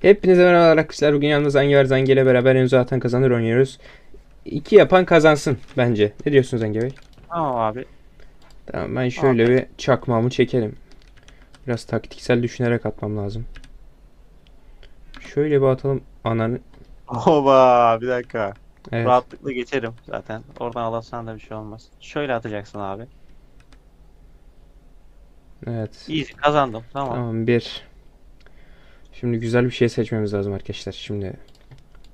Hepinize merhaba arkadaşlar. Bugün yalnız Zangi var. Zangi ile beraber en zaten kazanır oynuyoruz. İki yapan kazansın bence. Ne diyorsun Zangi Bey? Tamam abi. Tamam ben şöyle bir çakmağımı çekelim. Biraz taktiksel düşünerek atmam lazım. Şöyle bir atalım ananı. Oba bir dakika. Evet. Rahatlıkla geçerim zaten. Oradan alırsan da bir şey olmaz. Şöyle atacaksın abi. Evet. Easy kazandım. Tamam. Tamam bir. Şimdi güzel bir şey seçmemiz lazım arkadaşlar. Şimdi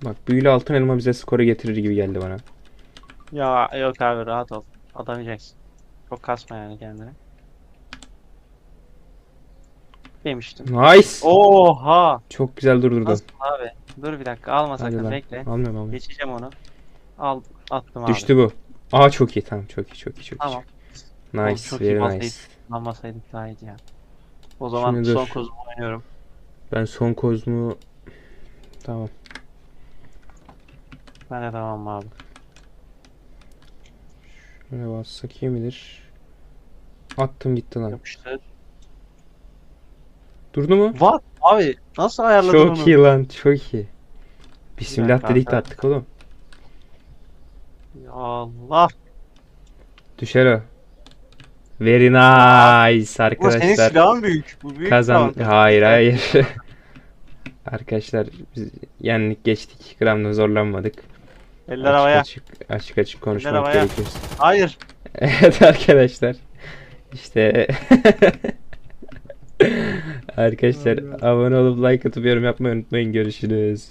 bak büyülü altın elma bize skoru getirir gibi geldi bana. Ya yok abi rahat ol. Atamayacaksın. Çok kasma yani kendini. Demiştim. Nice. Oha! Çok güzel durdurdun. Nasıl abi? Dur bir dakika alma Hadi sakın lan. bekle. Almıyorum almıyorum. Geçeceğim onu. Al attım abi. Düştü bu. Aa çok iyi tamam çok iyi çok iyi çok iyi. Tamam. Nice, Oğlum, çok iyi very basaydı. nice. Almasaydık daha iyiydi ya. O zaman Şimdi son kozumu oynuyorum. Ben son kozmu tamam. Ben de tamam abi. Şöyle bassak iyi midir? Attım gitti lan. Yapıştır. Durdu mu? What? Abi nasıl ayarladın Çok onu? iyi lan çok iyi. Bismillah dedik de attık oğlum. Ya Allah. Düşer o. Very nice Bu senin arkadaşlar. silahın büyük. Bu büyük Kazan. silahın. Hayır hayır. arkadaşlar biz yendik geçtik. Gramda zorlanmadık. Eller havaya. Açık açık, açık açık konuşmak gerekiyor. Hayır. Evet arkadaşlar. İşte Arkadaşlar abone olup like atıp yorum yapmayı unutmayın. Görüşürüz.